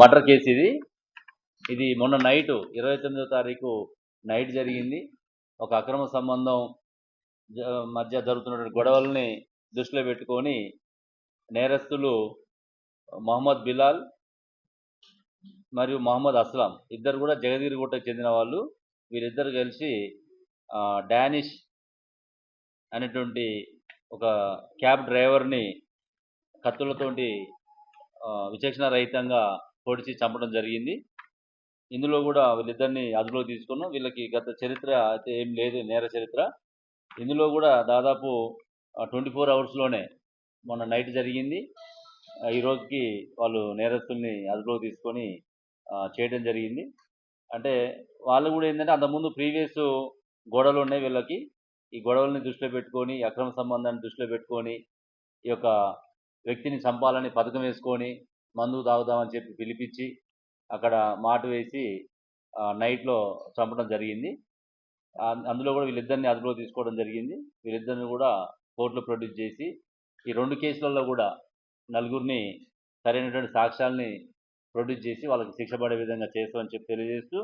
Murder case ఇది. ఇది మొన్న నైట్ ఇరవై తొమ్మిదో తారీఖు నైట్ జరిగింది. ఒక అక్రమ సంబంధం మధ్య జరుగుతున్నటువంటి గొడవల్ని దృష్టిలో పెట్టుకొని నేరస్తులు మహమ్మద్ బిలాల్ మరియు మహమ్మద్ అస్లాం ఇద్దరు కూడా జగదీర్గుట్టకు చెందిన వాళ్ళు. వీరిద్దరు కలిసి డానిష్ అనేటువంటి ఒక క్యాబ్ డ్రైవర్ని కత్తులతోటి విచక్షణ రహితంగా పొడిచి చంపడం జరిగింది. ఇందులో కూడా వీళ్ళిద్దరిని అదుపులోకి తీసుకున్నాం. వీళ్ళకి గత చరిత్ర అయితే ఏం లేదు నేర చరిత్ర. ఇందులో కూడా దాదాపు ట్వంటీ ఫోర్ అవర్స్లోనే మొన్న నైట్ జరిగింది. ఈ రోజుకి వాళ్ళు నేరస్తుల్ని అదుపులో తీసుకొని చేయడం జరిగింది. అంటే వాళ్ళు కూడా ఏంటంటే అంతకుముందు ప్రీవియస్ గొడవలు ఉన్నాయి వీళ్ళకి. ఈ గొడవల్ని దృష్టిలో పెట్టుకొని అక్రమ సంబంధాన్ని దృష్టిలో పెట్టుకొని ఈ యొక్క వ్యక్తిని చంపాలని పథకం వేసుకొని మందు తాగుదామని చెప్పి పిలిపించి అక్కడ మాట వేసి నైట్లో చంపడం జరిగింది. అందులో కూడా వీళ్ళిద్దరిని అదుపులో తీసుకోవడం జరిగింది. వీళ్ళిద్దరిని కూడా కోర్టులో ప్రొడ్యూస్ చేసి ఈ రెండు కేసులలో కూడా నలుగురిని సరైనటువంటి సాక్ష్యాల్ని ప్రొడ్యూస్ చేసి వాళ్ళకి శిక్ష పడే విధంగా చేస్తామని చెప్పి తెలియజేస్తూ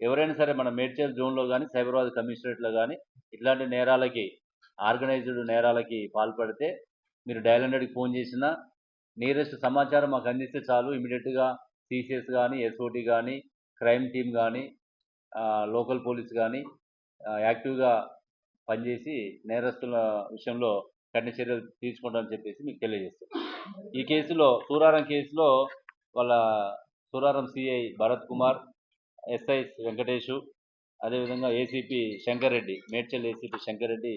ఎవరైనా సరే మన మేడ్చల్ జోన్లో కానీ సైబరాబాద్ కమిషనరేట్లో కానీ ఇట్లాంటి నేరాలకి ఆర్గనైజ్డ్ నేరాలకి పాల్పడితే మీరు డయల్ హండ్రెడ్కి ఫోన్ చేసినా నియరెస్ట్ సమాచారం మాకు అందిస్తే చాలు. ఇమీడియట్గా సిసిఎస్ కానీ ఎస్ఓటి కానీ క్రైమ్ టీమ్ కానీ లోకల్ పోలీస్ కానీ యాక్టివ్గా పనిచేసి నేరస్తుల విషయంలో కఠిన చర్యలు తీసుకుంటామని చెప్పేసి మీకు తెలియజేస్తాం. ఈ కేసులో సూరారం కేసులో వాళ్ళ సూరారం సిఐ భరత్ కుమార్ ఎస్ఐ వెంకటేషు అదేవిధంగా ఏసీపీ శంకర్ రెడ్డి మేడ్చల్ ఏసీపీ శంకర్ రెడ్డి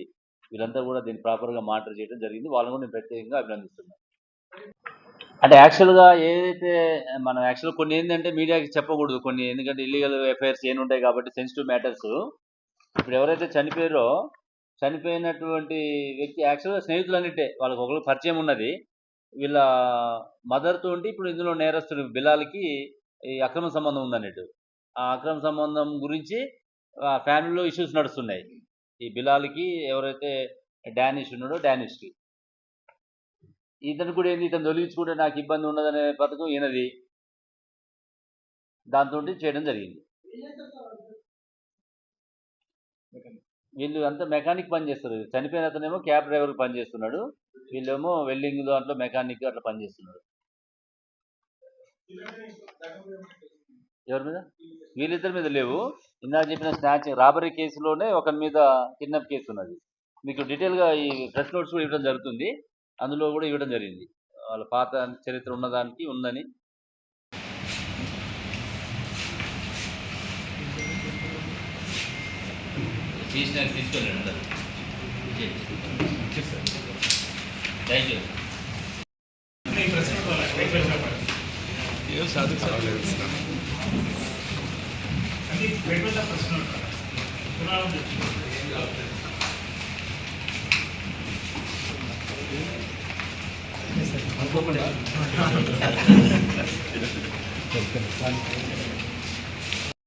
వీళ్ళంతా కూడా దీన్ని ప్రాపర్గా మానిటర్ చేయడం జరిగింది. వాళ్ళని కూడా నేను ప్రత్యేకంగా అభినందిస్తున్నాను. అంటే యాక్చువల్గా ఏదైతే మనం యాక్చువల్ కొన్ని ఏంటంటే మీడియాకి చెప్పకూడదు కొన్ని. ఎందుకంటే ఇల్లీగల్ ఎఫైర్స్ ఏమి ఉంటాయి కాబట్టి సెన్సిటివ్ మ్యాటర్స్ ఇప్పుడు ఎవరైతే చనిపోయారో చనిపోయినటువంటి వ్యక్తి యాక్చువల్గా స్నేహితులన్నింటే వాళ్ళకి ఒకరు పరిచయం ఉన్నది. వీళ్ళ మదర్తో ఉంటే ఇప్పుడు ఇందులో నేరస్తుడు బిలాలకి ఈ అక్రమ సంబంధం ఉందన్నట్టు. ఆ అక్రమ సంబంధం గురించి ఫ్యామిలీలో ఇష్యూస్ నడుస్తున్నాయి. ఈ బిలాల్కి ఎవరైతే డానిష్ ఉన్నాడో డానిష్కి. ఇతను కూడా ఏంది? ఇతను తొలగించుకుంటే నాకు ఇబ్బంది ఉండదనే పథకం ఈయనది. దాంతో చేయడం జరిగింది. వీళ్ళు అంతా మెకానిక్ పని చేస్తారు. చనిపోయిన అతనేమో క్యాబ్ డ్రైవర్ పని చేస్తున్నాడు. వీళ్ళేమో వెల్డింగ్ దాంట్లో మెకానిక్ అట్లా పనిచేస్తున్నాడు ఎవరి మీద? వీళ్ళిద్దరి మీద లేవు. ఇందాక చెప్పిన స్నాచ్ రాబరీ కేసులోనే ఒకరి మీద కిడ్నాప్ కేసు ఉన్నది. మీకు డీటెయిల్గా ఈ ప్రెస్ నోట్స్ కూడా ఇవ్వడం జరుగుతుంది. అందులో కూడా ఇవ్వడం జరిగింది. వాళ్ళ పాత చరిత్ర ఉన్నదానికి ఉందని. తీసిన తీసుకెళ్ళండి అందరు. థ్యాంక్ యూ అనుకోకుండా Thank you.